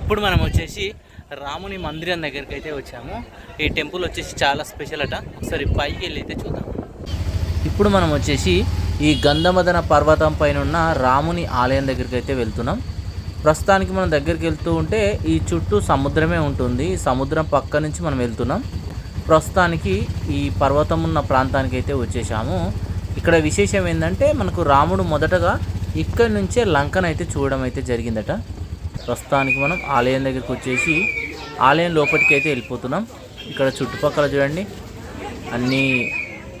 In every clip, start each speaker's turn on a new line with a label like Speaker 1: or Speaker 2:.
Speaker 1: ఇప్పుడు మనం వచ్చేసి రాముని మందిరం దగ్గరికి అయితే వచ్చాము. ఈ టెంపుల్ వచ్చేసి చాలా స్పెషల్ అట. ఒకసారి పైకి వెళ్ళి అయితే చూద్దాం. ఇప్పుడు మనం వచ్చేసి ఈ గంధమదన పర్వతం పైన ఉన్న రాముని ఆలయం దగ్గరికి అయితే వెళ్తున్నాం. ప్రస్తుతానికి మనం దగ్గరికి వెళ్తూ ఉంటే ఈ చుట్టూ సముద్రమే ఉంటుంది. సముద్రం పక్క నుంచి మనం వెళ్తున్నాం. ప్రస్తుతానికి ఈ పర్వతం ఉన్న ప్రాంతానికి అయితే వచ్చేసాము. ఇక్కడ విశేషం ఏంటంటే మనకు రాముడు మొదటగా ఇక్కడి నుంచే లంకనైతే అయితే చూడడం అయితే జరిగిందట. ప్రస్తుతానికి మనం ఆలయం దగ్గరికి వచ్చేసి ఆలయం లోపలికి అయితే వెళ్ళిపోతున్నాం. ఇక్కడ చుట్టుపక్కల చూడండి అన్నీ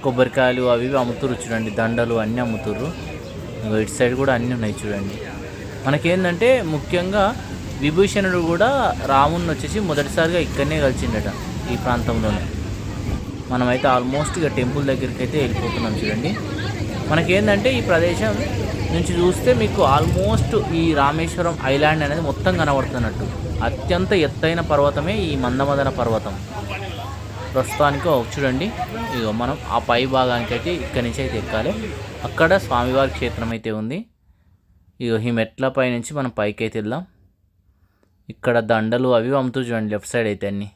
Speaker 1: కొబ్బరికాయలు అవి ఇవి అమ్ముతుర్రు చూడండి దండలు అన్నీ అమ్ముతుర్రు. ఇటు సైడ్ కూడా అన్నీ ఉన్నాయి చూడండి. మనకేంటంటే ముఖ్యంగా విభూషణుడు కూడా రాముని వచ్చేసి మొదటిసారిగా ఇక్కడనే కలిసిండట ఈ ప్రాంతంలోనే. మనమైతే ఆల్మోస్ట్ ఇక టెంపుల్ దగ్గరికి అయితే వెళ్ళిపోతున్నాం చూడండి. మనకేంటంటే ఈ ప్రదేశం నుంచి చూస్తే మీకు ఆల్మోస్ట్ ఈ రామేశ్వరం ఐలాండ్ అనేది మొత్తం కనబడుతున్నట్టు. అత్యంత ఎత్తైన పర్వతమే ఈ మందమదన పర్వతం. ప్రస్తుతానికి చూడండి. ఇగో మనం ఆ పై భాగానికి అయితే ఇక్కడి నుంచి అయితే ఎక్కాలి. అక్కడ స్వామివారి క్షేత్రం అయితే ఉంది. ఇగో ఈ మెట్ల పై నుంచి మనం పైకి అయితే వెళ్దాం. ఇక్కడ దండలు అవి అమ్ముతూ చూడండి లెఫ్ట్ సైడ్ అయితే అన్నీ.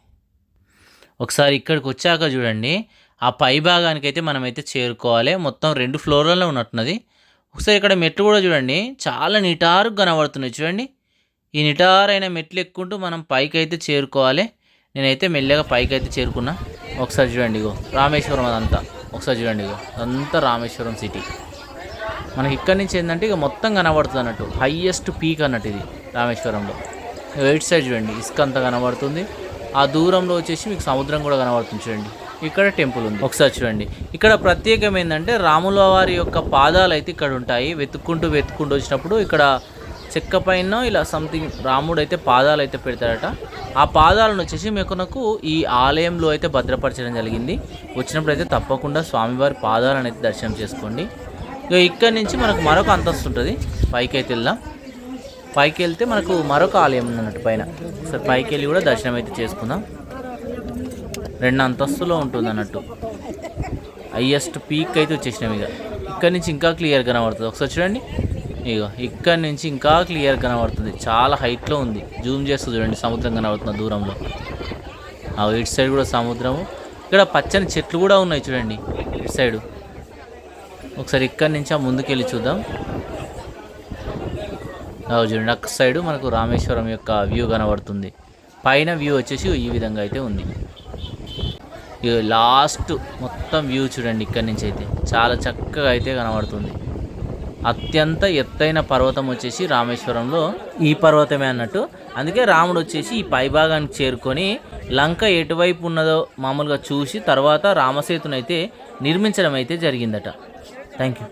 Speaker 1: ఒకసారి ఇక్కడికి వచ్చాక చూడండి. ఆ పై భాగానికి అయితే మనమైతే చేరుకోవాలి. మొత్తం రెండు ఫ్లోర్లలో ఉన్నట్టున్నది. ఒకసారి ఇక్కడ మెట్లు కూడా చూడండి. చాలా నిటారుగా కనబడుతున్నాయి. చూడండి. ఈ నిటారైన మెట్లు ఎక్కుంటూ మనం పైకి అయితే చేరుకోవాలి. నేనైతే మెల్లగా పైకి అయితే చేరుకున్నా. ఒకసారి చూడండి ఇగో. రామేశ్వరం అదంతా. ఒకసారి చూడండి ఇగో. అదంతా రామేశ్వరం సిటీ మనకి ఇక్కడి నుంచి ఏంటంటే ఇక మొత్తం కనబడుతుంది అన్నట్టు. హయ్యెస్ట్ పీక్ అన్నట్టు ఇది రామేశ్వరంలో. రైట్ సైడ్ చూడండి. ఇసుక అంతా కనబడుతుంది. ఆ దూరంలో వచ్చేసి మీకు సముద్రం కూడా కనబడుతుంది చూడండి. ఇక్కడ టెంపుల్ ఉంది. ఒకసారి చూడండి. ఇక్కడ ప్రత్యేకం ఏంటంటే రాముల వారి యొక్క పాదాలు అయితే ఇక్కడ ఉంటాయి. వెతుక్కుంటూ వెతుక్కుంటూ వచ్చినప్పుడు ఇక్కడ చెక్క పైన ఇలా సంథింగ్ రాముడు అయితే పాదాలు అయితే పెడతాడట ఆ పాదాలను వచ్చేసి మీకు ఈ ఆలయంలో అయితే భద్రపరచడం జరిగింది. వచ్చినప్పుడు అయితే తప్పకుండా స్వామివారి పాదాలను అయితే దర్శనం చేసుకోండి. ఇక ఇక్కడి నుంచి మనకు మరొక అంతస్తు ఉంటుంది. పైకి అయితే వెళ్దాం. పైకి వెళ్తే మనకు మరొక ఆలయం ఉంది అన్నట్టు పైన. సరే పైకి వెళ్ళి కూడా దర్శనం అయితే చేసుకుందాం. రెండు అంతస్తులో ఉంటుంది అన్నట్టు. హయ్యెస్ట్ పీక్ అయితే వచ్చేసినాం ఇక. ఇక్కడి నుంచి ఇంకా క్లియర్ కనబడుతుంది. ఒకసారి చూడండి. ఇక ఇక్కడి నుంచి ఇంకా క్లియర్ కనబడుతుంది. చాలా హైట్లో ఉంది. జూమ్ చేస్తూ చూడండి. సముద్రం కనబడుతుంది దూరంలో. ఆ ఇటు సైడ్ కూడా సముద్రము. ఇక్కడ పచ్చని చెట్లు కూడా ఉన్నాయి చూడండి. ఇటు సైడు ఒకసారి ఇక్కడి నుంచి ఆ ముందుకెళ్ళి చూద్దాం. చూడండి. అక్క సైడు మనకు రామేశ్వరం యొక్క వ్యూ కనబడుతుంది. పైన వ్యూ వచ్చేసి ఈ విధంగా అయితే ఉంది. లాస్ట్ మొత్తం వ్యూ చూడండి ఇక్కడి నుంచి అయితే. చాలా చక్కగా అయితే కనబడుతుంది. అత్యంత ఎత్తైన పర్వతం వచ్చేసి రామేశ్వరంలో ఈ పర్వతమే అన్నట్టు. అందుకే రాముడు వచ్చేసి ఈ పైభాగానికి చేరుకొని లంక ఎటువైపు ఉన్నదో మామూలుగా చూసి తర్వాత రామసేతునైతే నిర్మించడం అయితే జరిగిందట. Thank you